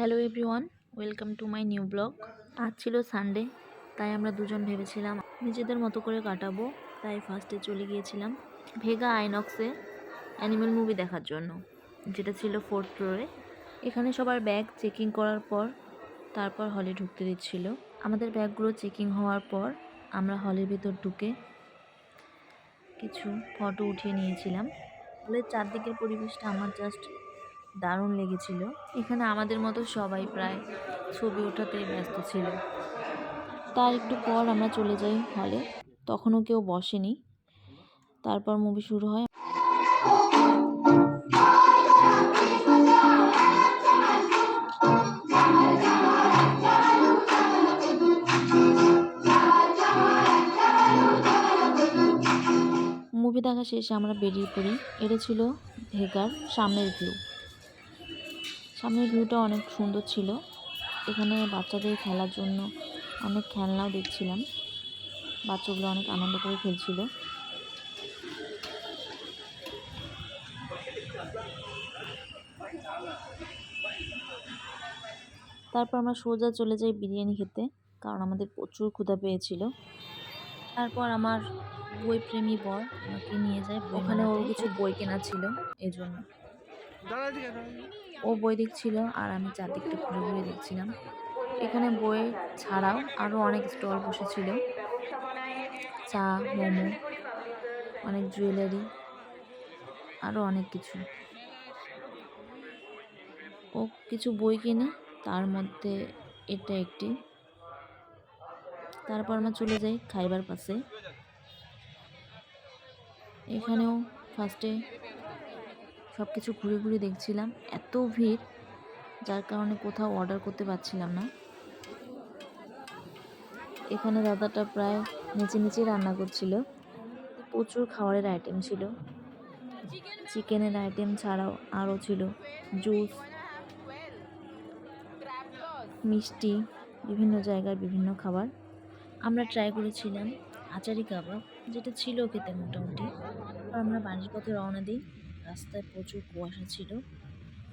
Hello everyone welcome to my new blog আজ ছিল Sunday তাই আমরা দুজন ভেবেছিলাম নিজেদের মতো করে কাটাবো, তাই ফার্স্টে চলে গিয়েছিলাম ভেগা আইনক্সে অ্যানিমেল মুভি দেখার জন্য, যেটা ছিল ফোর্থ ফ্লোরে এখানে সবার ব্যাগ চেকিং করার পর তারপর হলে ঢুকতে দিচ্ছিল। আমাদের ব্যাগগুলো চেকিং হওয়ার পর আমরা হলের ভিতর ঢুকে কিছু ফটো উঠিয়ে নিয়েছিলাম। হলের চারদিকের পরিবেশটা আমার জাস্ট দারুণ লেগেছিল। এখানে আমাদের মতো সবাই প্রায় ছবি ওঠাতে ব্যস্ত ছিল। তার একটু পর আমরা চলে যাই হলে তখনও কেউ বসেনি। তারপর মুভি শুরু হয়। মুভি দেখা শেষে আমরা বেরিয়ে পড়ি। এটা ছিল ভেগার সামনের ভিউ সামনের ভিউটা অনেক সুন্দর ছিল। এখানে বাচ্চাদের খেলার জন্য অনেক খেলনাও দেখছিলাম। বাচ্চাগুলো অনেক আনন্দ করে খেলছিল। তারপর আমরা সোজা চলে যাই বিরিয়ানি খেতে কারণ আমাদের প্রচুর ক্ষুধা পেয়েছিল। তারপর আমার বই প্রেমী বর আমাকে নিয়ে যায় ওখানে ওর কিছু বই কেনা ছিল এই জন্য। ও বই দেখছিল আর আমি চারদিকটা ঘুরে ঘুরে দেখছিলাম। এখানে বই ছাড়াও আরও অনেক স্টল বসেছিল। চা, মোমো, অনেক জুয়েলারি আরও অনেক কিছু। ও কিছু বই কিনে, তার মধ্যে এটা একটি। তারপর আমরা চলে যাই খাইবার পাশে এখানেও ফার্স্টে সব কিছু ঘুরে ঘুরে দেখছিলাম। এত ভিড়, যার কারণে কোথাও অর্ডার করতে পারছিলাম না। এখানে দাদাটা প্রায় নিচে নিচে রান্না করছিল। প্রচুর খাবারের আইটেম ছিল। চিকেনের আইটেম ছাড়াও আরও ছিল। জুস মিষ্টি, বিভিন্ন জায়গার বিভিন্ন খাবার। আমরা ট্রাই করেছিলাম আচারি কাবাব, যেটা ছিল খেতে মোটামুটি। আমরা বাড়ির পথে রওনা দিই। রাস্তায় প্রচুর কুয়াশা ছিল।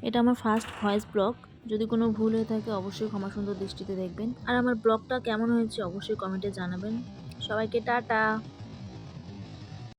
এটা আমার ফার্স্ট ভয়েস ব্লগ যদি কোনো ভুল হয়ে থাকে অবশ্যই ক্ষমা সুন্দর দৃষ্টিতে দেখবেন। আর আমার ব্লগটা কেমন হয়েছে অবশ্যই কমেন্টে জানাবেন। সবাইকে টাটা!